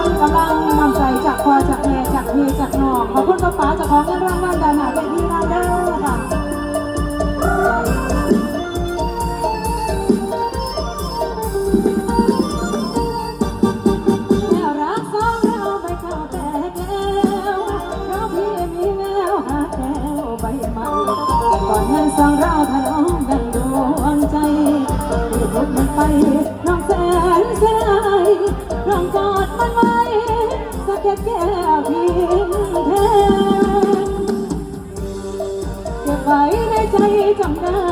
คุณกำลังนำใจจากพอจากแม่จากพี่จากน้องขอบคุณป้าป๋าจากของเงินรางวัลดานาเป็นที่เราเด้อค่ะแก้วรักสองเราไปเข้าแต่แก้วเราะพี่มีแมวหาแก้วใบไม้ก่อนงานสองเราทะเลาะกันดวงใจที่ทุกมันไปน้องแสนเสียดาย ลองกอดมันไว้ ก็แค่แก้เพียงแค่เก็บไว้ในใจจำได้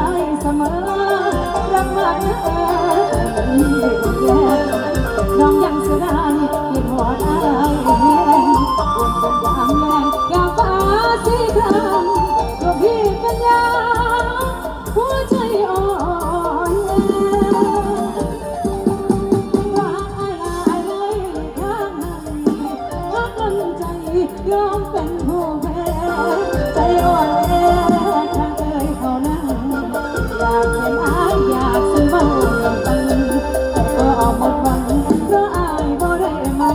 ยอมเป็นผู้แพ้ใจอ่อนแอทางเอ่ยเขานั่งอยากเป็นอายอยากซื้อเมาตึงก็ออกหมดหวังเพราะอายบ่ได้มา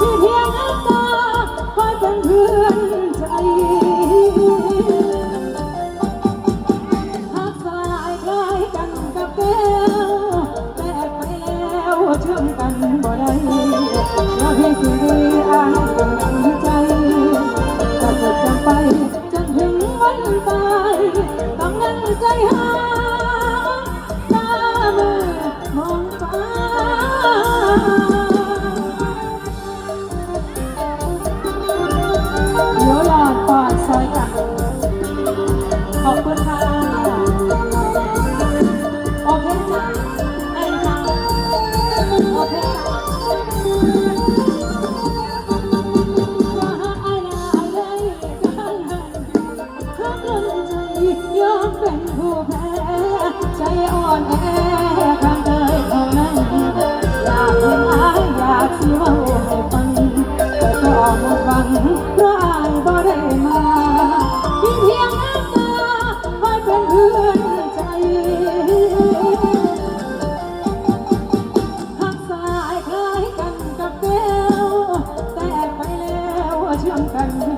ที่เพียงน้ำตาคอยเป็นเพื่อนใจหักสลายคล้ายกันกับแก้วแตกไปแล้วเชื่อมกันบ่ได้ ใจหาตามือมองฟ้า เดี๋ยวหลอดปอนซอยกันขอบคุณค่ะ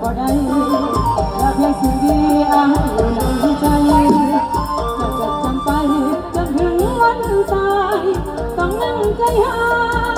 บ่ได้และเพียงสิ่งดีอาอยู่ในใจจะจดจำไปจนถึงวันตายต้องนั่งใจหาย